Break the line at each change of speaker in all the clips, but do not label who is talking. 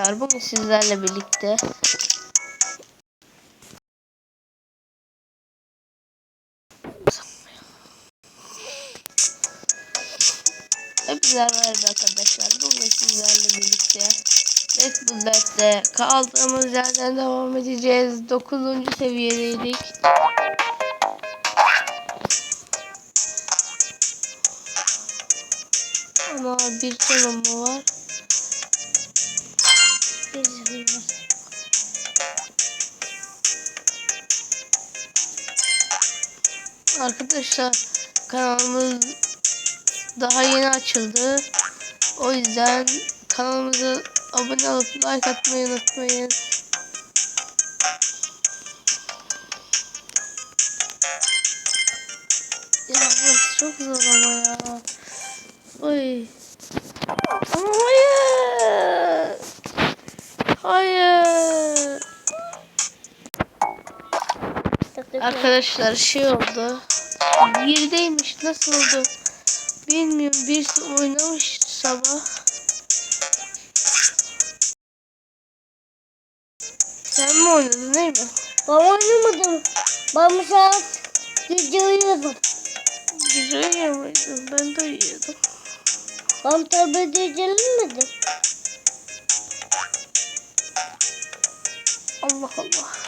arkadaşlar bugün sizlerle birlikte Hepinize merhaba arkadaşlar. Bugün sizlerle birlikte Red Bull Dert'te kaldığımız yerden devam edeceğiz. 9. seviyedeydik. Ama bir canım var? Arkadaşlar kanalımız daha yeni açıldı. O yüzden kanalımıza abone olup like atmayı unutmayın. Ya burası çok zor Arkadaşlar şey oldu. Birdeymiş nasıl oldu? Bilmiyorum birisi oynamış sabah. Sen mi oynadın değil mi?
Ben oynamadım. Ben bu saat gece uyuyordum.
Gece uyuyor muydun? Ben de uyuyordum.
Ben tabi gecelenmedim.
Allah Allah.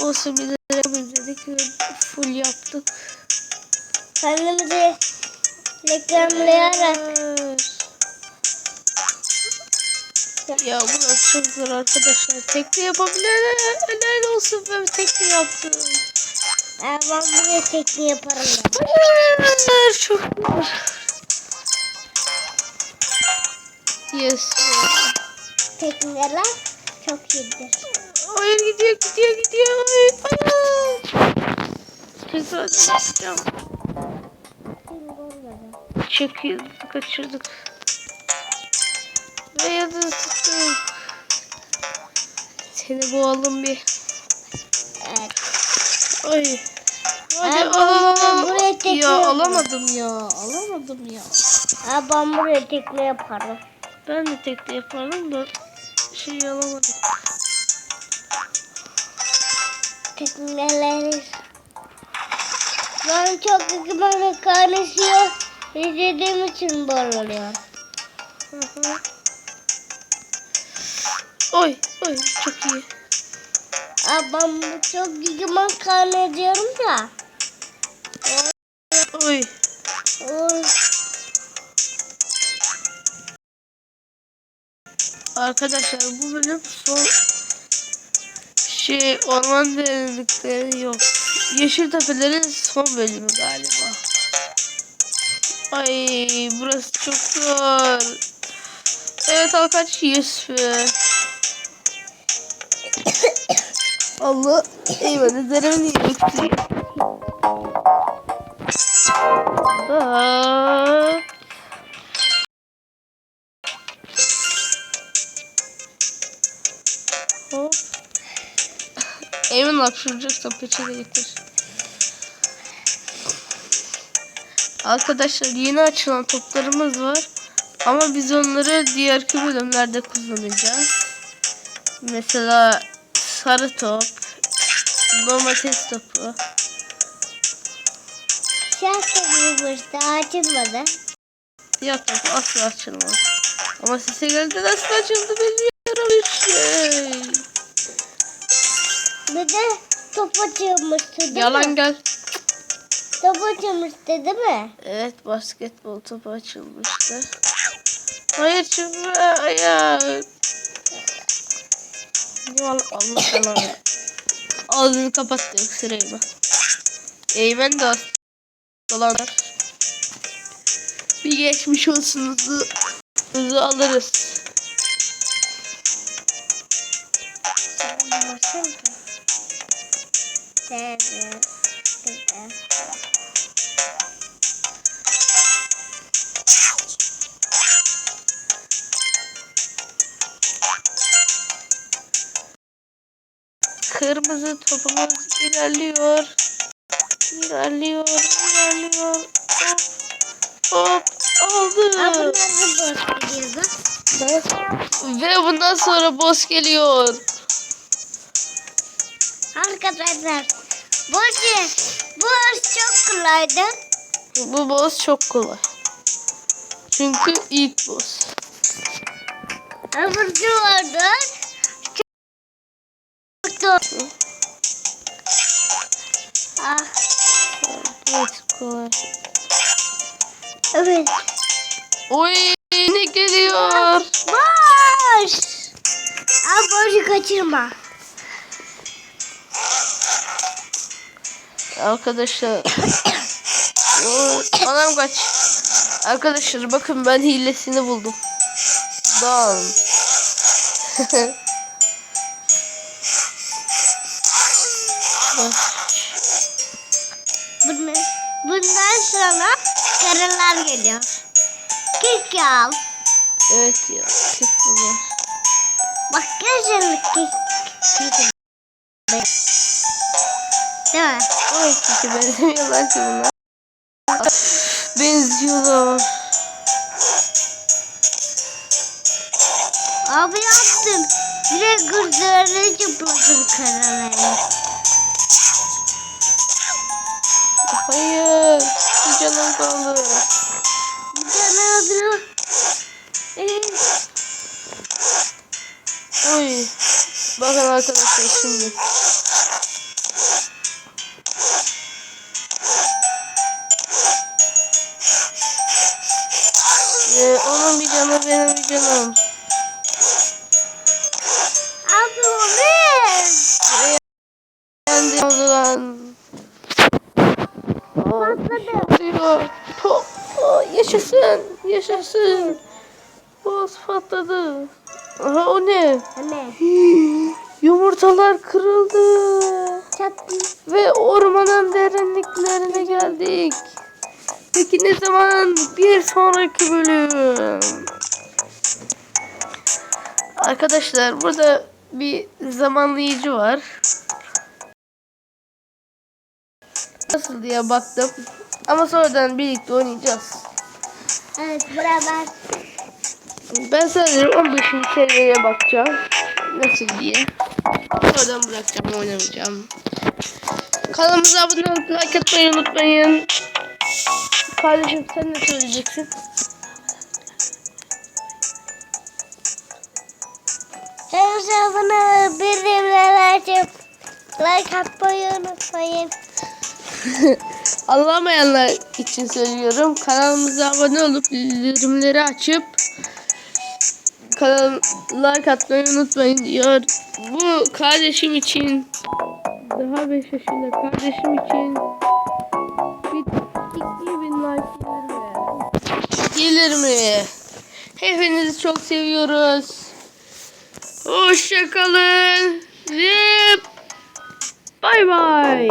Olsun bir de izledik ve full yaptık.
Kendimizi reklamlayarak.
Ya burası çok zor arkadaşlar. Tekli yapabilen helal olsun ben tekli yaptım.
ben buraya tekli yaparım ben.
Hayır çok zor. Yes.
Tekneler çok iyidir.
Hayır gidiyor gidiyor gidiyor. Hayır. Tekrar yapacağım. Çok iyi kaçırdık. Ve yazı tuttuk. Seni boğalım bir.
Evet.
Ay. Hadi
Ay, ben buraya
Ya alamadım ya. Alamadım ya.
Ha, ben buraya tekne yaparım.
Ben de tekte yaparım da şey alamadım.
Tekneleri. Ben çok hükümet karışıyor. İzlediğim için bağlanıyor.
Hı hı. Oy oy çok iyi.
Bu çok hükümet karışıyorum da.
Oy.
Oy.
Arkadaşlar bu bölüm son şey orman derinlikleri yok. Yeşil tepelerin son bölümü galiba. Ay burası çok zor. Evet Alkaç yes be. Allah eyvah üzerimin iyi öksürüyor. Aa. Eymen hapşıracaksan peçete getir. Arkadaşlar yeni açılan toplarımız var. Ama biz onları diğerki bölümlerde kullanacağız. Mesela sarı top, domates topu.
Şarkı bulmuştu açılmadı.
Siyah topu asla açılmaz. Ama sese geldi nasıl açıldı bilmiyorum hiç şey.
Bir de top açılmıştı değil
Yalan
mi?
gel.
Top açılmıştı değil mi?
Evet basketbol topu açılmıştı. Hayır çıkma hayır. Allah Allah Allah. Ağzını kapat diyor sırayı mı? Eymen de dolanlar. Bir geçmiş olsun hızı, hızı alırız. Kırmızı topumuz ilerliyor. İlerliyor, ilerliyor. Hop, hop. Aldım. Ve bundan sonra boss geliyor.
Arkadaşlar şey, bu çok kolaydı.
Bu boss çok kolay. Çünkü ilk boss.
Öbürkü vardı. Zor. Ah,
Evet kolay.
evet.
Oy ne geliyor?
Boş. Aa, boşu kaçırma.
Arkadaşlar. Anam kaç. Arkadaşlar bakın ben hilesini buldum. Down.
Bunu, bundan sonra karılar geliyor. Kek al.
evet ya. Tek bunlar.
Bak güzellik kek. kek. Değil mi?
Oy çünkü benzemiyorlar ki bunlar. Benziyorlar.
Abi yaptım. Direkt gözlerine çıpladım karaları.
Hayır. Bir canım kaldı.
Bir tane adı.
Oy. Bakın arkadaşlar şimdi. Ee, onun bir canı benim bir canım. Diyor. Po Aa, yaşasın. Yaşasın. Boz patladı. Aha o ne?
Anne.
Yumurtalar kırıldı.
Çattı.
Ve ormanın derinliklerine geldik. Peki ne zaman bir sonraki bölüm? Arkadaşlar burada bir zamanlayıcı var. Nasıl diye baktım. Ama sonradan birlikte oynayacağız.
Evet beraber.
Ben sadece 15. seviyeye bakacağım. Nasıl diye. Sonradan bırakacağım oynamayacağım. Kanalımıza abone olup like atmayı unutmayın. Kardeşim sen ne söyleyeceksin?
Hesabını bildirimleri açıp like atmayı unutmayın.
Anlamayanlar için söylüyorum. Kanalımıza abone olup bildirimleri açıp kanal like atmayı unutmayın diyor. Bu kardeşim için daha 5 yaşında kardeşim için bir 2000 like gelir mi? Gelir mi? Hepinizi çok seviyoruz. Hoşçakalın. Ve bay bay.